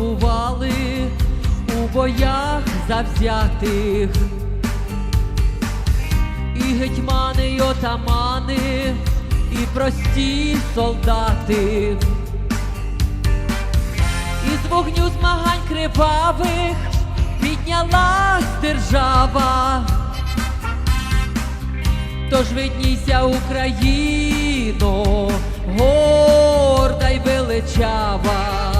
здобували у боях завзятих. І гетьмани, й отамани, і прості солдати. Із вогню змагань кривавих піднялась держава. Тож виднійся, Україно, горда й величава.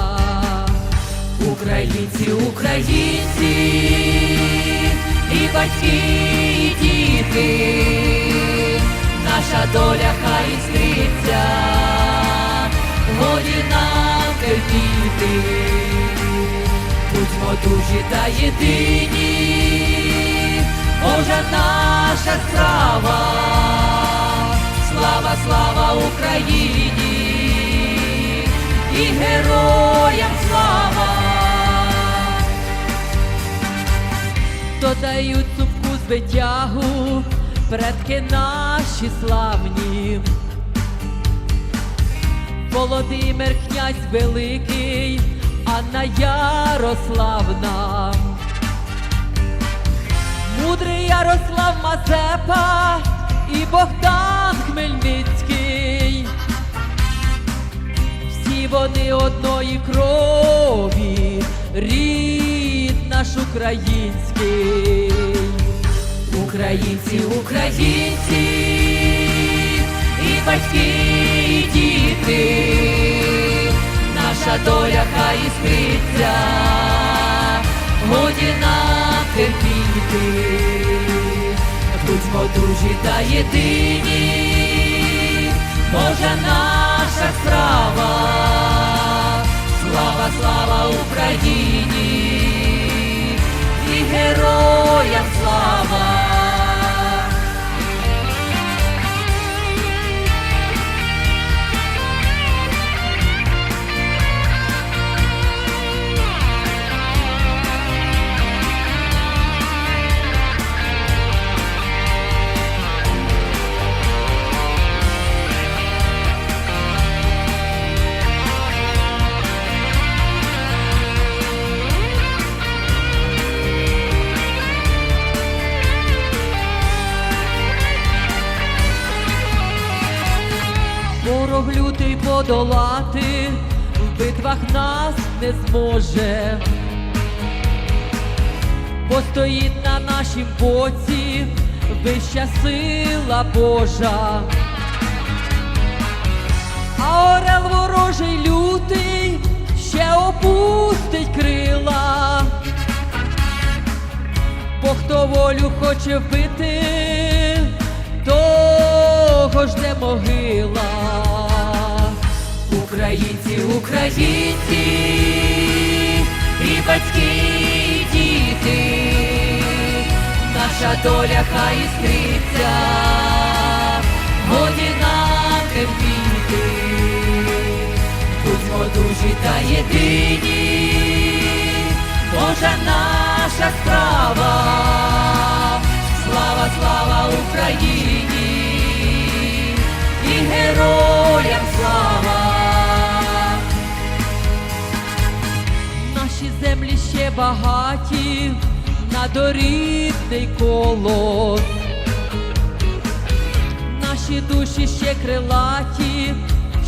Українці, українці, і батьки, і діти, наша доля хай іскриться, годі нам терпіти, будьмо дужі та єдині, Божа наша справа, слава, слава Україні. І героям Додають цупку з витягу, предки наші славні. Володимир князь великий, Анна Ярославна. Мудрий Ярослав Мазепа і Богдан Хмельницький. Всі вони одної крові, наш український. Українці, українці, і батьки, і діти, наша доля хай іскриться, годі нам терпіти, будьмо дружі та єдині, Божа наша справа, Ворог лютий подолати, в битвах нас не зможе. Постоїть на нашім боці вища сила Божа. А орел ворожий лютий ще опустить крила. Бо хто волю хоче вбити, того ж не могила. Українці, українці, і батьки, і діти, наша доля хай іскриться, годі нам терпіти, будьмо дужі та єдині, Божа наша справа, слава, слава Україні! І героям Наші землі ще багаті на дорідний колос. Наші душі ще крилаті,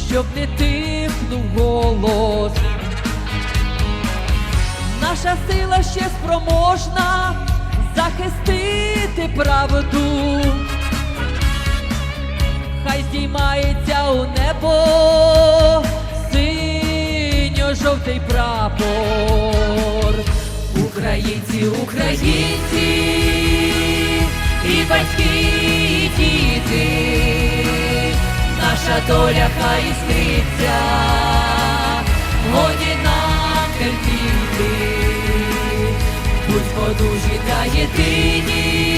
щоб не тихнув голос. Наша сила ще спроможна захистити правду. Хай здіймається у небо синьо-жовтий прапор. Українці, українці, і батьки, і діти, наша доля хай іскриться, годі нам терпіти, будьмо дужі та єдині,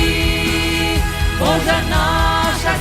Божа наша